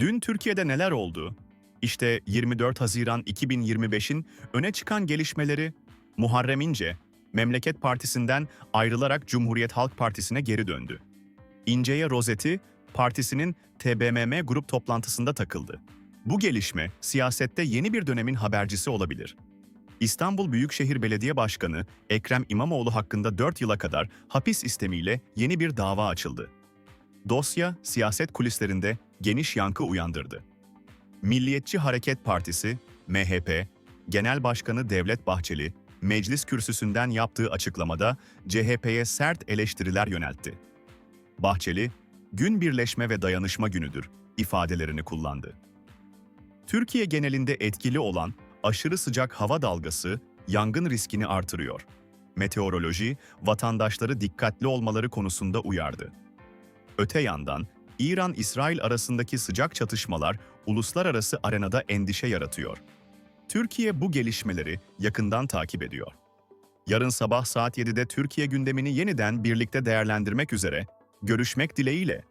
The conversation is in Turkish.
Dün Türkiye'de neler oldu? İşte 24 Haziran 2025'in öne çıkan gelişmeleri Muharrem İnce, Memleket Partisi'nden ayrılarak Cumhuriyet Halk Partisi'ne geri döndü. İnce'ye rozeti partisinin TBMM grup toplantısında takıldı. Bu gelişme siyasette yeni bir dönemin habercisi olabilir. İstanbul Büyükşehir Belediye Başkanı Ekrem İmamoğlu hakkında 4 yıla kadar hapis istemiyle yeni bir dava açıldı. Dosya siyaset kulislerinde geniş yankı uyandırdı. Milliyetçi Hareket Partisi, MHP, Genel Başkanı Devlet Bahçeli, meclis kürsüsünden yaptığı açıklamada CHP'ye sert eleştiriler yöneltti. Bahçeli, gün birleşme ve dayanışma günüdür ifadelerini kullandı. Türkiye genelinde etkili olan aşırı sıcak hava dalgası yangın riskini artırıyor. Meteoroloji, vatandaşları dikkatli olmaları konusunda uyardı. Öte yandan, İran-İsrail arasındaki sıcak çatışmalar uluslararası arenada endişe yaratıyor. Türkiye bu gelişmeleri yakından takip ediyor. Yarın sabah saat 7'de Türkiye gündemini yeniden birlikte değerlendirmek üzere görüşmek dileğiyle